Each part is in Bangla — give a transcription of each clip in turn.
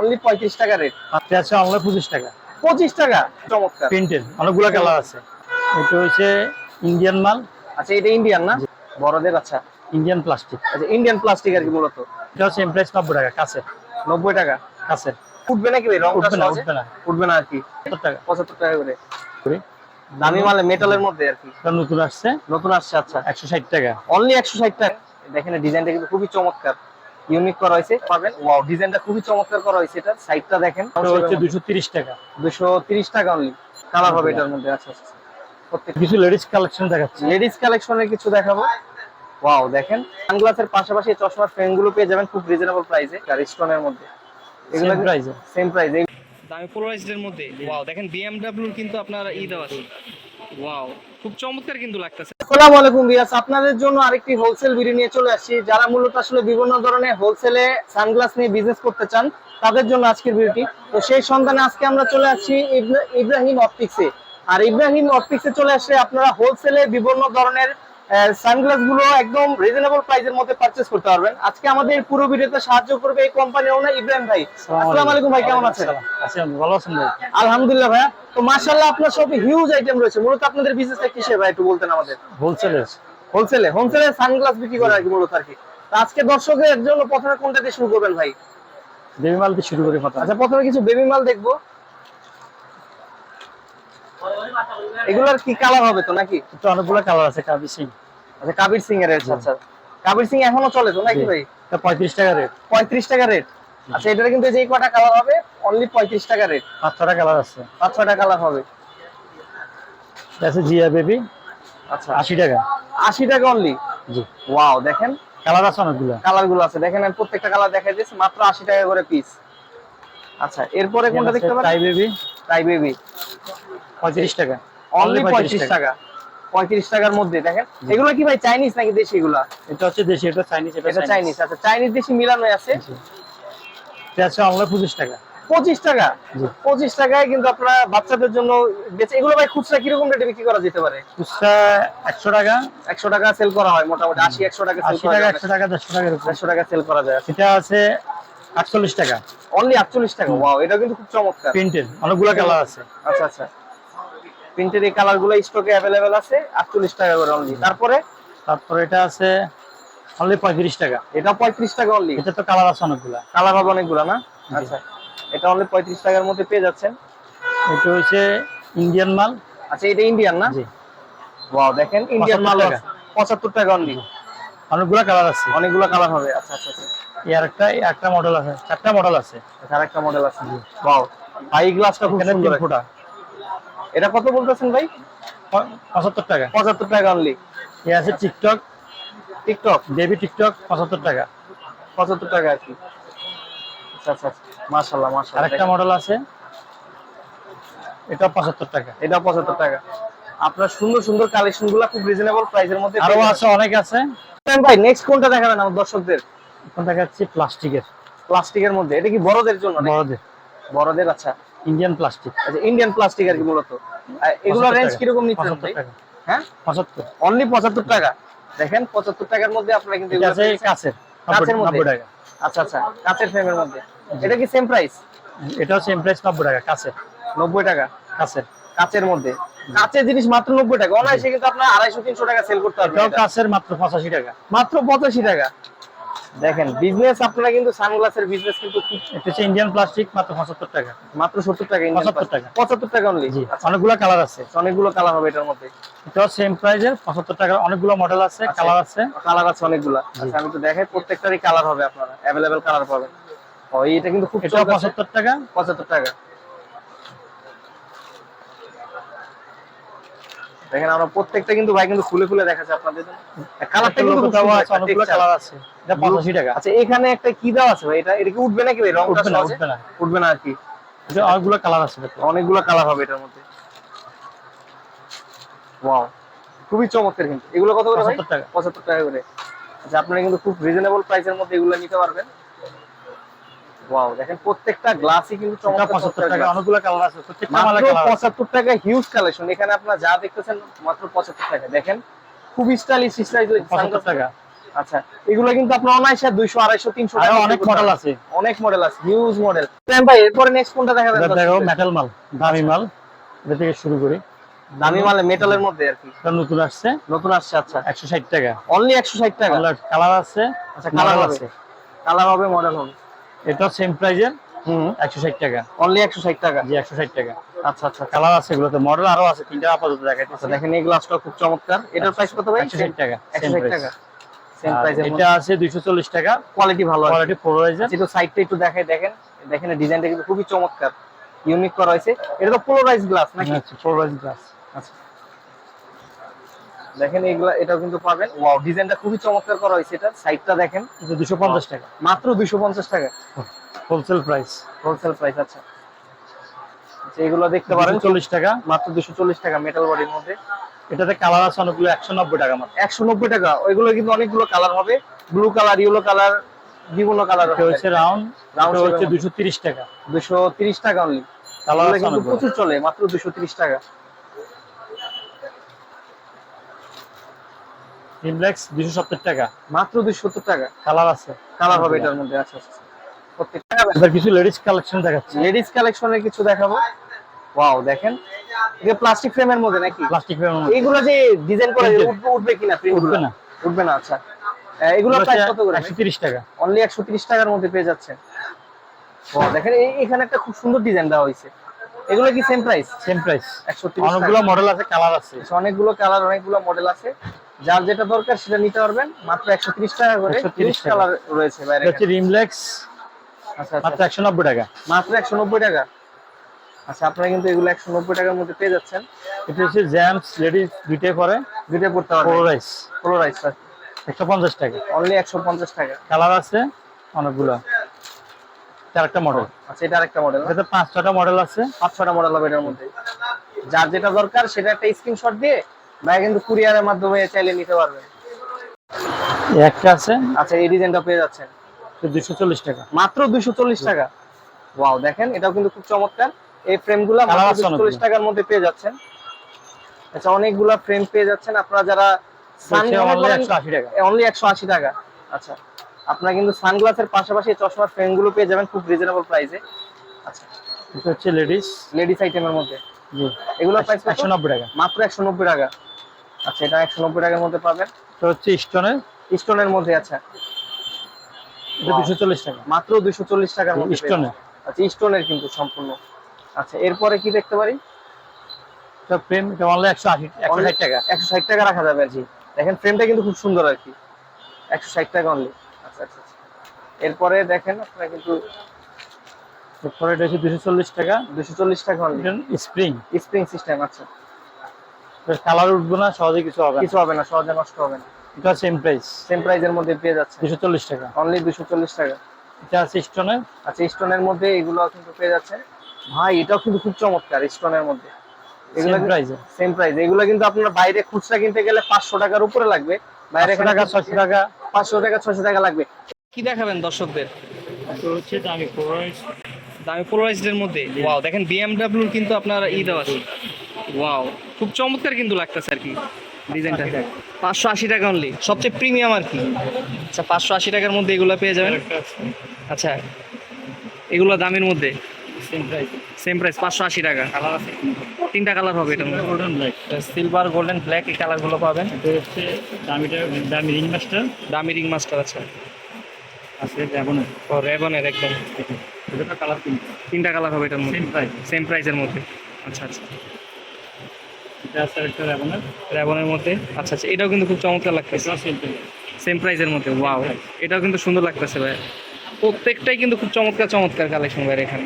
অনলি পঁয়ত্রিশ টাকা রেট পঁচিশ টাকা। পঁচিশ টাকা। চমৎকার। প্রিন্টেড অনেকগুলো কালার আছে। এটা হচ্ছে ইন্ডিয়ান মাল। আচ্ছা এটা ইন্ডিয়ান না? বড়দের আচ্ছা। ইন্ডিয়ান প্লাস্টিক আচ্ছা ইন্ডিয়ান প্লাস্টিক আর কি মূলত? এটা হচ্ছে এমপ্রাইস নব্বই টাকা কাছে। নব্বই টাকা? কাছে। উঠবে নাকি ভাই? রংটা উঠবে না? উঠবে না। উঠবে না আর কি। টাকা। পঁচাত্তর টাকা করে। করে। দামি মালে মেটালের মধ্যে আর কি। নতুন আসছে। নতুন আসছে আচ্ছা। একশো ষাট টাকা। অনলি একশো ষাট টাকা। দেখেন ডিজাইনটা কিন্তু খুবই চমৎকার। ইউনিক করা হয়েছে পাবেন? ওয়াও ডিজাইনটা খুবই চমৎকার করা হয়েছে এটা সাইডটা দেখেন। হচ্ছে দুশো তিরিশ টাকা। দুশো তিরিশ টাকা অনলি কালার হবে এটার মধ্যে আচ্ছা আচ্ছা প্রত্যেক কিছু লেডিস কালেকশন দেখাচ্ছি। লেডিস কালেকশনের কিছু দেখাবো। ওয়াও দেখেন। সানগ্লাসের পাশাপাশি চশমার ফ্রেমগুলো পেয়ে যাবেন খুব রিজনেবল প্রাইসে আর স্টোনের মধ্যে। এগুলো Same সেম প্রাইস দামি পোলারাইজড এর মধ্যে। ওয়াও দেখেন বিএমডব্লিউর কিন্তু আপনার ই দেওয়া আছে। ওয়াও খুব চমৎকার কিন্তু লাগতেছে। আসসালামু আলাইকুম বিয়াস আপনাদের জন্য আরেকটি হোলসেল ভিডিও নিয়ে চলে আসছি। যারা মূলত আসলে বিভিন্ন ধরনের হোলসেলে সানগ্লাস নিয়ে বিজনেস করতে চান, তাদের জন্য আজকের ভিডিওটি তো সেই সন্ধানে আজকে আমরা চলে আসছি ইব্রা- ইব্রাহিম অপটিক্সে আর ইব্রাহিম অপটিক্সে চলে আসলে আপনারা হোলসেলে বিভিন্ন ধরনের সানগ্লাসগুলো একদম রিজনেবল প্রাইসের মধ্যে পারচেজ করতে পারবেন। আজকে আমাদের পুরো ভিডিওতে সাহায্য করবে এই কোম্পানির ওনার ইব্রাহিম ভাই। আসসালামু আলাইকুম। ভাই কেমন আছেন? আচ্ছা ভালো আছেন ভাই? আলহামদুলিল্লাহ ভাইয়া। তো মাশাআল্লাহ আপনার শপে হিউজ আইটেম রয়েছে। মূলত আপনাদের বিজনেসটা কিসের ভাই একটু বলতেন আমাদের? হোলসেলের হোলসেলে হোলসেলে সানগ্লাস বিক্রি করা আর কি মূলত আর কি। তো আজকে দর্শকদের জন্য প্রথমে কোনটা দিয়ে শুরু করবেন ভাই? বেবি মাল দিয়ে শুরু করি কথা আচ্ছা প্রথমে কিছু বেবি মাল দেখব। এগুলোর কি কালার হবে তো নাকি? অনেকগুলো কালার আছে কাবি সিং। আচ্ছা কাবির সিং এর আচ্ছা আচ্ছা। কাবির সিং এখনও চলে তো নাকি ভাই? পঁয়ত্রিশ টাকা রেট পঁয়ত্রিশ টাকা রেট আচ্ছা এটার কিন্তু যে কটা কালার হবে অনলি পঁয়ত্রিশ টাকা রেট পাঁচ ছটা কালার আছে। পাঁচ ছটা কালার হবে। আছে জিয়া বেবি আচ্ছা। আশি টাকা। আশি টাকা অনলি জি। ওয়াও দেখেন। কালার আছে অনেকগুলো। কালারগুলো আছে। দেখেন আমি প্রত্যেকটা কালার দেখাই দিয়েছি মাত্র আশি টাকা করে পিস আচ্ছা এরপরে কোনটা দেখতে টাই পারেন বেবি টাই বেবি পঁয়ত্রিশ টাকা। অনলি পঁয়ত্রিশ টাকা। পঁয়ত্রিশ টাকার মধ্যে দেখেন। এগুলো কি ভাই চাইনিজ নাকি দেশি এগুলা? এটা হচ্ছে দেশি এটা চাইনিজ এটা চাইনিজ আচ্ছা চাইনিজ দেশি মিলানো আছে? এটা আছে অনলাইন পঁচিশ টাকা। পঁচিশ টাকা? পঁচিশ টাকায় কিন্তু আপনারা বাচ্চাদের জন্য বেচে এগুলো ভাই খুচরা কীরকম রেটে বিক্রি করা যেতে পারে? খুচরা একশো টাকা। একশো টাকা সেল করা হয় মোটামুটি আশি একশো টাকা আশি টাকা একশো টাকা দেড়শো টাকা একশো টাকা সেল করা যায়। এটা আছে আটচল্লিশ টাকা। অনলি আটচল্লিশ টাকা? ওয়াও এটা কিন্তু খুব চমৎকার। প্রিন্টেড অনেকগুলো কালার আছে। আচ্ছা আচ্ছা। প্রিন্টের এই কালারগুলো স্টকে অ্যাভেলেবেল আছে আটচল্লিশ টাকা করে অনলি তারপরে? তারপরে এটা আছে অনলি পঁয়ত্রিশ টাকা। এটা পঁয়ত্রিশ টাকা অনলি এটা তো কালার আছে অনেকগুলা। কালার হবে অনেকগুলো না? আচ্ছা। এটা অনলি পঁয়ত্রিশ টাকার মধ্যে পেয়ে যাচ্ছেন। এটা হচ্ছে ইন্ডিয়ান মাল। আচ্ছা এটা ইন্ডিয়ান না? জি। ওয়াও দেখেন ইন্ডিয়ান মাল। পঁচাত্তর টাকা অনলি অনেকগুলো কালার আছে। অনেকগুলো কালার হবে। আচ্ছা আচ্ছা আচ্ছা। এর একটা একটা মডেল আছে। চারটা মডেল আছে। আর একটা মডেল আছে। ওয়াও হাই গ্লাসটা খুব সুন্দর ফোটা। এটা কত বলতেছেন ভাই? পঁচাত্তর টাকা। পঁচাত্তর টাকা অনলি এ আছে টিকটক টিকটক বেবি টিকটক পঁচাত্তর টাকা। পঁচাত্তর টাকা আর কি। আচ্ছা আচ্ছা মাশাল্লাহ আর মাশাল্লাহ একটা মডেল আছে। এটা পঁচাত্তর টাকা। এটা পঁচাত্তর টাকা। আপনার সুন্দর সুন্দর কালেকশনগুলা খুব রিজনেবল প্রাইসের মধ্যে আরও আছে অনেক আছে। ভাই নেক্সট কোনটা দেখাবেন আমার দর্শকদের? এখন দেখা যাচ্ছে প্লাস্টিকের। প্লাস্টিকের মধ্যে। এটা কি বড়দের জন্য বড়দের। বড়দের আচ্ছা। ইন্ডিয়ান প্লাস্টিক আচ্ছা ইন্ডিয়ান প্লাস্টিক আর কি মূলত। এগুলো রেঞ্জ কীরকম নিচ্ছেন ভাই হ্যাঁ? পঁচাত্তর। অনলি পঁচাত্তর টাকা। দেখেন পঁচাত্তর টাকার মধ্যে আপনারা কিন্তু এগুলো আছে যাচ্ছেন। কাছের মধ্যে? টাকা। আচ্ছা আচ্ছা কাচের ফ্রেমের মধ্যে। এটা কি সেম প্রাইস এটা হচ্ছে এমপ্রেস নব্বই টাকা কাছের। নব্বই টাকা? কাছের। কাচের মধ্যে। কাচের জিনিস মাত্র নব্বই টাকা। অনায়াসে কিন্তু আপনার আড়াইশো তিনশো টাকা সেল করতে পারবেন এটাও কাছের মাত্র পঁচাশি টাকা। মাত্র পঁচাশি টাকা। দেখেন বিজনেস আপনারা কিন্তু সানগ্লাসের বিজনেস কিন্তু এটা হচ্ছে ইন্ডিয়ান প্লাস্টিক মাত্র পঁচাত্তর টাকা। মাত্র সত্তর টাকা 75 টাকা। পঁচাত্তর টাকা অনলি জি অনেকগুলো কালার আছে। অনেকগুলো কালার হবে এটার মধ্যে। এটাও সেম প্রাইজের পঁচাত্তর টাকার অনেকগুলো মডেল আছে কালার আছে। কালার আছে অনেকগুলো। আচ্ছা আমি তো দেখাই প্রত্যেকটারই কালার হবে আপনারা। অ্যাভেলেবেল কালার পাবেন। ও এটা কিন্তু খুব এটাও চমৎকার। পঁচাত্তর টাকা। পঁচাত্তর টাকা। দেখেন আমরা প্রত্যেকটা কিন্তু ভাই কিন্তু খুলে খুলে দেখাচ্ছে আপনাদের কালারটা কিন্তু খুব সুন্দর, আছে, অনেকগুলো কালার আছে। এটা পঁচাশি টাকা। আচ্ছা এখানে একটা কি দেওয়া আছে ভাই? এটা এটা কি উঠবে নাকি ভাই? রংটা উঠবে না উঠবে না। উঠবে না আর কি। এটা অনেকগুলো কালার আছে এটাতে। অনেকগুলো কালার হবে এটার মধ্যে। ওয়াও খুবই চমৎকার কিন্তু। এগুলো কত করে ভাই? 75 টাকা। পঁচাত্তর টাকা করে। আচ্ছা আপনারা কিন্তু খুব রিজনেবল প্রাইসের মধ্যে এগুলো নিতে পারবেন। ওয়াও দেখেন প্রত্যেকটা গ্লাসই কিন্তু চমৎকার টাকা অনেকগুলো কালার আছে প্রত্যেকটা মালে কালার আছে। পঁচাত্তর টাকা হিউজ কালেকশন এখানে আপনারা যা দেখতেছেন মাত্র পঁচাত্তর টাকা। দেখেন খুব স্টাইলিশ টাকা। আচ্ছা এগুলো কিন্তু আপনার অনায়াসে দুইশো আড়াইশো তিনশো আরও অনেক মডেল আছে। অনেক মডেল আছে হিউজ মডেল ভাই এরপরে নেক্সট কোনটা দেখো মেটাল মাল দামি মাল। এটা থেকে শুরু করি। দামি মালে মেটালের মধ্যে আর কি। নতুন আসছে। নতুন আসছে আচ্ছা। একশো ষাট টাকা। অনলি একশো ষাট টাকা? কালার আছে আচ্ছা কালার আছে। কালার হবে মডেল হবে। এটা সেম প্রাইজের হুম। টাকা। অনলি টাকা? জি টাকা। আচ্ছা আচ্ছা আচ্ছা। কালার আছে এগুলোতে মডেল আরও আছে তিনটা আপাতত দেখাইতেছে। দেখেন এই গ্লাসটা খুব চমৎকার। এটার প্রাইস কত ভাই? টাকা একশো same ষাট price। টাকা। সেম প্রাইসের এটা আছে দুইশো চল্লিশ টাকা। কোয়ালিটি ভালো আছে। কোয়ালিটি পোলারাইজার একটু সাইডটা একটু দেখাই দেখেন দেখেন ডিজাইনটা কিন্তু খুবই চমৎকার। ইউনিক করা হয়েছে। এটা তো পোলারাইজ গ্লাস নাকি? পোলারাইজ গ্লাস আচ্ছা। দেখেন এইগুলা এটাও কিন্তু পাবেন। ওয়াও ডিজাইনটা খুবই চমৎকার করা হয়েছে এটা সাইডটা দেখেন। দুশো পঞ্চাশ টাকা। মাত্র দুইশো পঞ্চাশ টাকা। হোলসেল প্রাইস হোলসেল প্রাইস আচ্ছা। এগুলো দেখতে পারেন। চল্লিশ টাকা। মাত্র দুশো চল্লিশ টাকা মেটাল বডির মধ্যে। এটাতে কালার আছে অনেকগুলো একশো নব্বই টাকা মাত্র। একশো নব্বই টাকা। ওইগুলো কিন্তু অনেকগুলো কালার হবে। ব্লু কালার ইয়েলো কালার বিভিন্ন কালার হচ্ছে রাউন্ড রাউন্ড হচ্ছে দুশো তিরিশ টাকা। দুশো তিরিশ টাকা অনলি কালার আছে কিন্তু প্রচুর চলে মাত্র দুশো তিরিশ টাকা। রিমলেক্স দুশো সত্তর টাকা। মাত্র দুশো সত্তর টাকা। কালার আছে। কালার হবে এটার মধ্যে আচ্ছা আচ্ছা আচ্ছা। প্রত্যেকটা কিছু লেডিস কালেকশন দেখাচ্ছি। লেডিস কালেকশনের কিছু দেখাবো। ওয়াও দেখেন। এটা প্লাস্টিক ফ্রেমের মধ্যে নাকি? প্লাস্টিক এইগুলো যে ডিজাইন করে উঠবে উঠবে কিনা উঠবে না। উঠবে না আচ্ছা। এগুলো প্রাইস কত করে? একশো তিরিশ টাকা। অনলি 130 টাকার মধ্যে পেয়ে যাচ্ছেন ওয়াও দেখেন এখানে একটা খুব সুন্দর ডিজাইন দেওয়া হয়েছে। এগুলো কি সেম প্রাইস সেম প্রাইস 130 অনেকগুলো মডেল আছে কালার আছে। অনেকগুলো কালার অনেকগুলো মডেল আছে। যার যেটা দরকার সেটা নিতে পারবেন। মাত্র 130 টাকা করে। 130 টাকা। কালার রয়েছে বাইরে এটা হচ্ছে রিমলেক্স আচ্ছা মাত্র আচ্ছা একশো নব্বই টাকা। মাত্র 190 টাকা। আচ্ছা আপনারা কিন্তু এগুলো 190 টাকার মধ্যে পেয়ে যাচ্ছেন। এটা হচ্ছে জ্যামস লেডিস দুইটাই পরে। দুইটা পড়তে পারবেন। পোলারাইজ পোলারাইজ একশো পঞ্চাশ টাকা। অনলি 150 টাকা। কালার আছে অনেকগুলো। চারটা মডেল আচ্ছা এটা আরেকটা মডেল এটাতে পাঁচ ছটা মডেল আছে। পাঁচ ছটা মডেল হবে এটার মধ্যে। যার যেটা দরকার সেটা একটা স্ক্রিনশট দিয়ে ভাই কিন্তু কুরিয়ারের মাধ্যমে চাইলে নিতে পারবেন। একটা আছে? আচ্ছা এই ডিজাইনটা পেয়ে যাচ্ছেন। দুশো চল্লিশ টাকা। মাত্র দুইশো চল্লিশ টাকা। ওয়াও দেখেন এটাও কিন্তু খুব চমৎকার। এই ফ্রেমগুলো Colour মাত্র আছে দুশো চল্লিশ অনেকগুলো। টাকার মধ্যে পেয়ে যাচ্ছেন। আচ্ছা অনেকগুলা ফ্রেম পেয়ে যাচ্ছেন। আপনারা যারা অনলি একশো আশি টাকা। আচ্ছা আপনারা কিন্তু সানগ্লাসের পাশাপাশি চশমার ফ্রেমগুলো পেয়ে যাবেন খুব রিজনেবল প্রাইসে আচ্ছা। এটা হচ্ছে লেডিস। লেডিস আইটেমের মধ্যে। জি। এগুলোর প্রাইস একশো নব্বই টাকা। মাত্র একশো নব্বই টাকা। আচ্ছা এটা একশো নব্বই টাকার মধ্যে পাবেন। এটা হচ্ছে স্টোনের। স্টোনের মধ্যে আচ্ছা এটা দুশো চল্লিশ টাকা। মাত্র দুশো চল্লিশ টাকার মধ্যে যাবেন। আচ্ছা স্টোনের কিন্তু সম্পূর্ণ। আচ্ছা এরপরে কি দেখতে পারি? এটা ফ্রেম এটা অনলি একশো আশি একশো ষাট টাকা। একশো ষাট টাকা রাখা যাবে আর কি দেখেন ফ্রেমটা কিন্তু খুব সুন্দর আর কি। একশো ষাট টাকা অনলি আচ্ছা আচ্ছা আচ্ছা। এরপরে দেখেন আপনারা কিন্তু এরপরে এটা হচ্ছে দুশো চল্লিশ টাকা। দুশো চল্লিশ টাকা অনলি স্প্রিং স্প্রিং সিস্টেম আচ্ছা। কালার উঠবে না সহজে কিছু হবে কিছু হবে না সহজে নষ্ট হবে না। এটা সেম প্রাইস সেম প্রাইজের মধ্যে পেয়ে যাচ্ছে। দুশো চল্লিশ টাকা। অনলি দুশো চল্লিশ টাকা। এটা আছে স্টোনের আচ্ছা স্টোনের মধ্যে এগুলো কিন্তু পেয়ে যাচ্ছে। ভাই এটাও কিন্তু খুব চমৎকার স্টোনের মধ্যে। এগুলো প্রাইসে সেম প্রাইস এগুলো কিন্তু আপনার বাইরে খুচরা কিনতে গেলে পাঁচশো টাকার উপরে লাগবে। বাইরে টাকা ছয়শো টাকা। পাঁচশো টাকা ছশো টাকা লাগবে। কি দেখাবেন দর্শকদের? তো হচ্ছে দামি পোলারাইজ দামি পোলারাইজড এর মধ্যে। ওয়াও দেখেন বিএমডব্লিউর কিন্তু আপনার ই দেওয়া আছে। ওয়াও খুব চমৎকার কিন্তু লাগতেছে আর কি ডিজাইনটা। পাঁচশো আশি টাকা অনলি সবচেয়ে প্রিমিয়াম আর কি। আচ্ছা পাঁচশো আশি টাকার মধ্যে এগুলো পেয়ে যাবেন? আচ্ছা এগুলো দামের মধ্যে? সেম প্রাইস পাঁচশো আশি টাকা। কালার আছে তিনটা। কালার হবে মধ্যে। Golden black silver golden black এই কালারগুলো পাবেন। এটা হচ্ছে দামিটা দামি রিং মাস্টার দামি রিং মাস্টার আছে আছে যেমন ও রেবনের একদম। এটা কালার তিনটা। তিনটা কালার হবে এটার মধ্যে। সেম প্রাইস সেম প্রাইসের মধ্যে। আচ্ছা আচ্ছা। এটা আছে একটা রেবনের রেবনের মধ্যে? আচ্ছা আচ্ছা এটাও কিন্তু খুব চমৎকার লাগতেছে। সেম প্রাইস সেম প্রাইসের মধ্যে ওয়াও এটাও কিন্তু সুন্দর লাগতেছে ভাই। প্রত্যেকটাই কিন্তু খুব চমৎকার চমৎকার কালেকশন ভাই এখানে।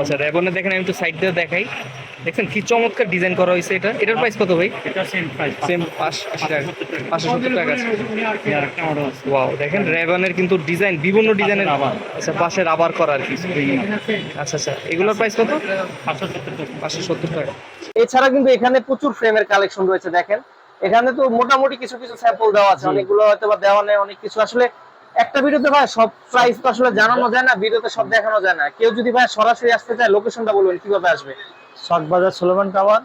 আচ্ছা রেবনে দেখেন আমি একটু সাইড দিয়ে দেখাই। দেখছেন কি চমৎকার ডিজাইন করা হয়েছে এটা। এটার প্রাইস কত ভাই? এটা সেম প্রাইস সেম পাঁচশো আশি টাকা। পাঁচশো সত্তর টাকা আছে। আর একটা মডেল আছে। ওয়াও দেখেন রেবনের কিন্তু ডিজাইন বিভিন্ন ডিজাইনের। আচ্ছা পাশে রাবার করা আর কি আচ্ছা আচ্ছা এগুলোর প্রাইস কত? পাঁচশো সত্তর টাকা। এছাড়া কিন্তু এখানে প্রচুর ফ্রেমের কালেকশন রয়েছে দেখেন। এখানে তো মোটামুটি কিছু কিছু স্যাম্পল দেওয়া আছে। অনেকগুলো হয়তো বা দেওয়া নেই অনেক কিছু। আসলে একটা ভিডিওতে ভাই সব প্রাইস তো আসলে জানানো যায় না ভিডিওতে সব দেখানো যায় না। কেউ যদি ভাই সরাসরি আসতে চায় লোকেশনটা বলবেন কীভাবে আসবে? শখ বাজার সুলেমান টাওয়ার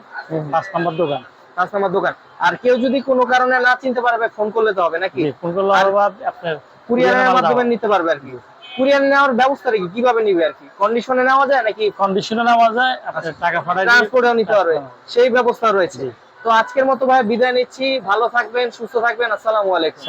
পাঁচ নম্বর দোকান। পাঁচ নাম্বার দোকান। আর কেউ যদি কোনো কারণে না চিনতে পারবে ফোন করলে তো হবে নাকি? ফোন করলে আপনার কুরিয়ারের মাধ্যমে নিতে পারবে আর কি। কুরিয়ার নেওয়ার ব্যবস্থা কি কীভাবে নিবে আর কি? কন্ডিশনে নেওয়া যায় নাকি? কন্ডিশনে নেওয়া যায় আপনার টাকা দিয়ে- ট্রান্সপোর্টেও নিতে পারবে। সেই ব্যবস্থা রয়েছে। তো আজকের মতো ভাই বিদায় নিচ্ছি। ভালো থাকবেন সুস্থ থাকবেন। আসসালামু আলাইকুম।